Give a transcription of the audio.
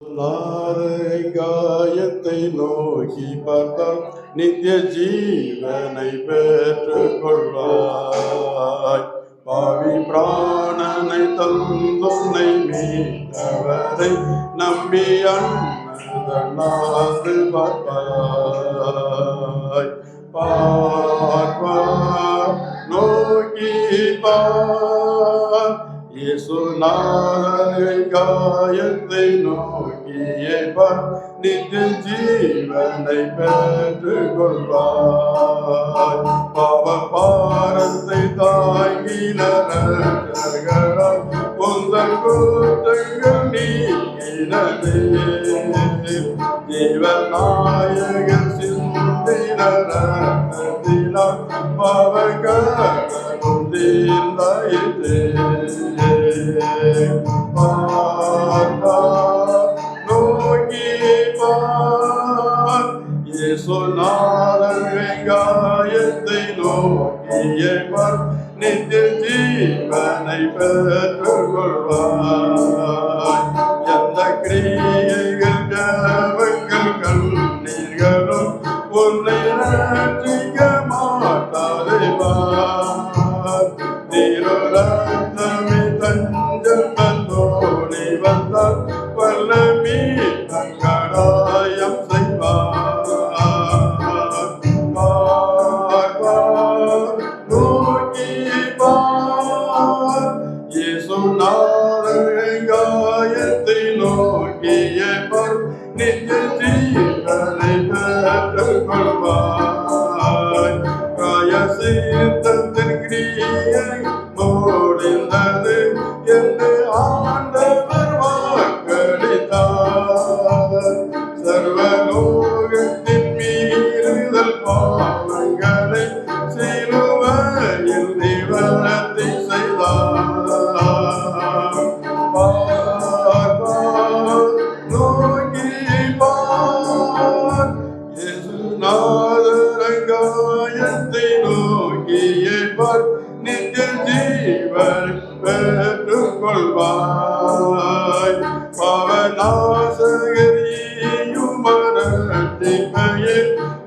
நாரை காயத்தை நோக்கி பார்த்தால் நித்திய ஜீவனை பெற்றுக் கொள்வாய் பாவி பிராணனை தந்துன்னை மீட்டவரை நம்பி அண்ணாந்து பார்ப்பாய். பார்ப்பார் நோக்கி பார் இயேசுநாதரின் காயத்தை நோக்கியே பார் நித்திய ஜீவனை பெற்றுக் கொள்வார் பாவ பாரத்தை தாங்கினாய் உந்தன் கூட்டங்கள் நீங்கினதே. ஜீவநாயகன் சிந்தின ரத்தத்தினால் இயேசுநாதரின் வெங்காயத்தை நோக்கிய நித்திய ஜீவனை பெற்றுக் கொள்வாய் எந்த கிரியைகள் ஜபங்கள் கண்ணீர்களும் உன்னை ரட்சிக்க மாட்டாதே பார் தஞ்சம் தந்தோடி வந்தார். வல்லமீ காயத்தை நோக்கிய பார் நித்திய ஜீவனை பெற்றுக் கொள்வாய் காய சீர்த்தத்தின் கிரியை முடிந்தது என்று ஆண்டவர் வாக்களித்தார். சர்வலோகத்தின் மீறுதல் பாவங்களை